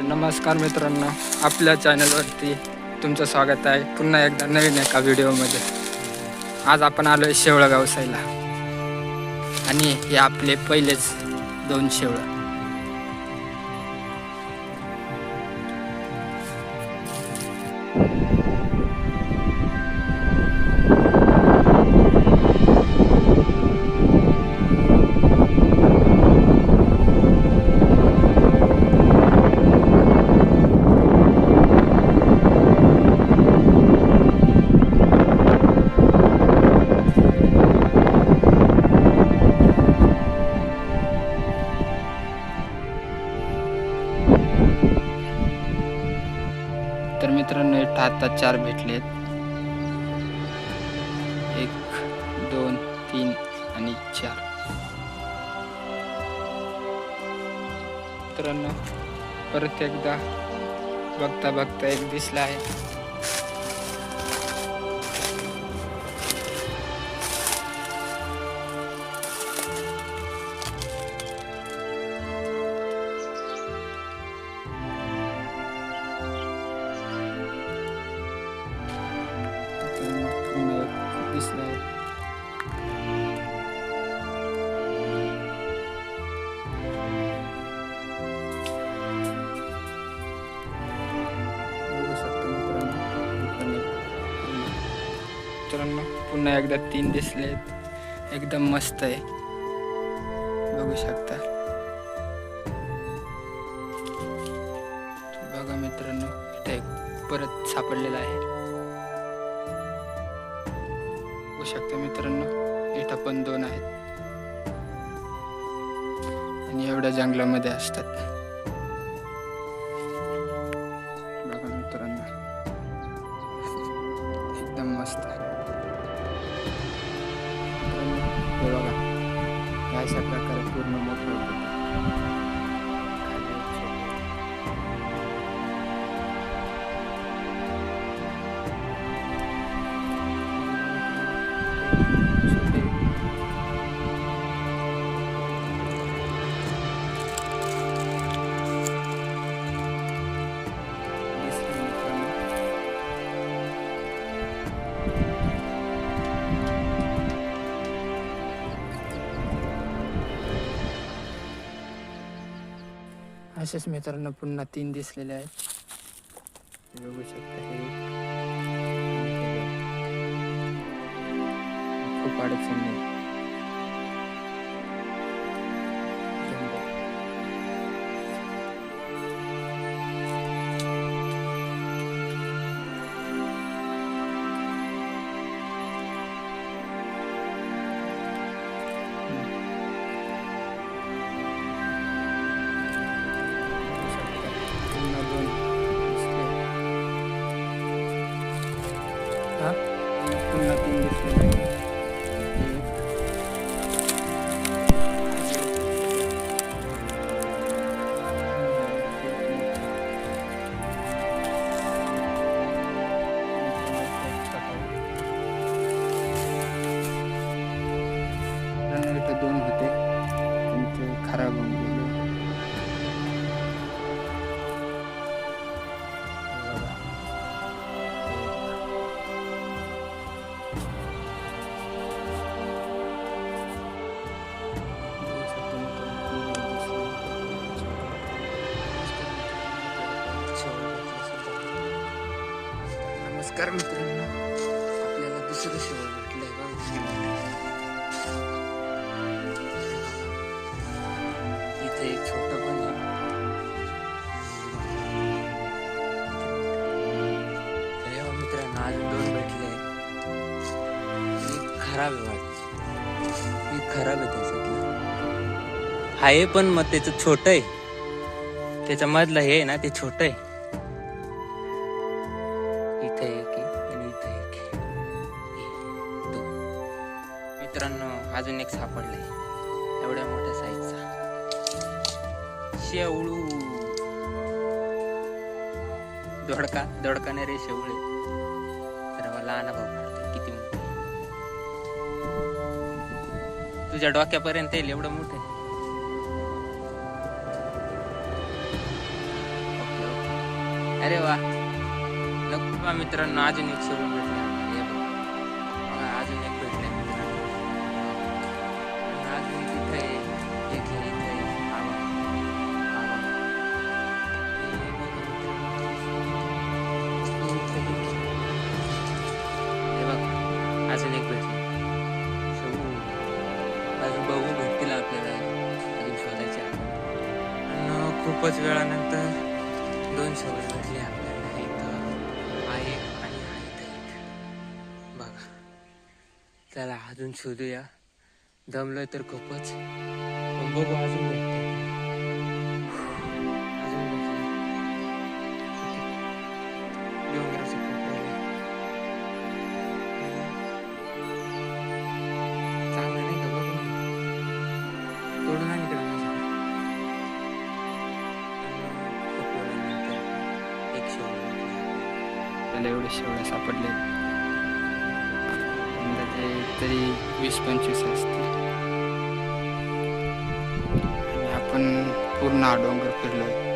तर नमस्कार मित्रांनो आपल्या चॅनलवरती तुमचं स्वागत आहे. पुन्हा एकदा नवीन एका व्हिडिओमध्ये. आज आपण आलो आहे शेवळं व्यवसायाला आणि हे आपले पहिलेच दोन शेवळं. मित्रांनो इथं आता चार भेटलेत. एक दोन तीन आणि चार. मित्रांनो परत एकदा बघता बघता एक दिसला आहे. मित्रांनो पुन्हा एकदा तीन दिसले एकदम मस्त आहे. बघू शकता. बघा मित्रांनो इथे परत सापडलेला आहे. बघू शकता मित्रांनो इथं पण दोन आहेत. आणि एवढ्या जंगलामध्ये असतात. प्रकारे पूर्ण मोठं होतं असेच मित्रांनो पुन्हा तीन दिसलेले आहेत. बघू शकता हे. खूप अडचण नाही नमस्कार मित्रांनो. आपल्याला दुसरं शेवळ भेटलंय बघा. इथे एक छोट पण आहे. हे हो मित्रांनो आज दोन भेटले. एक खराब आहे वाटतं. एक खराब आहे त्याच्यातलं. आहे पण मग त्याचं छोट आहे. त्याच्या मधलं हे आहे ना ते छोट आहे. सापडले. एवढ्या मोठ्या साईजचा. शेवळू. दोडका दोडकाने रे शेवळे. तर मला लहान भाऊ काढते किती मोठे. तुझ्या डोक्यापर्यंत येईल एवढं मोठं. अरे वा. नको मित्रांनो अजून एक शेवळ खूपच वेळानंतर दोन शेवळे भेटले आपल्याला इथं हा एक आणि हा एक. बघा चला अजून शोधूया. दमलोय तर खूपच. बघू अजून त्याला एवढे शेवड्या सापडले अंदाजे तरी वीस पंचवीस असतील. आणि आपण पूर्ण डोंगर डोंगर आहे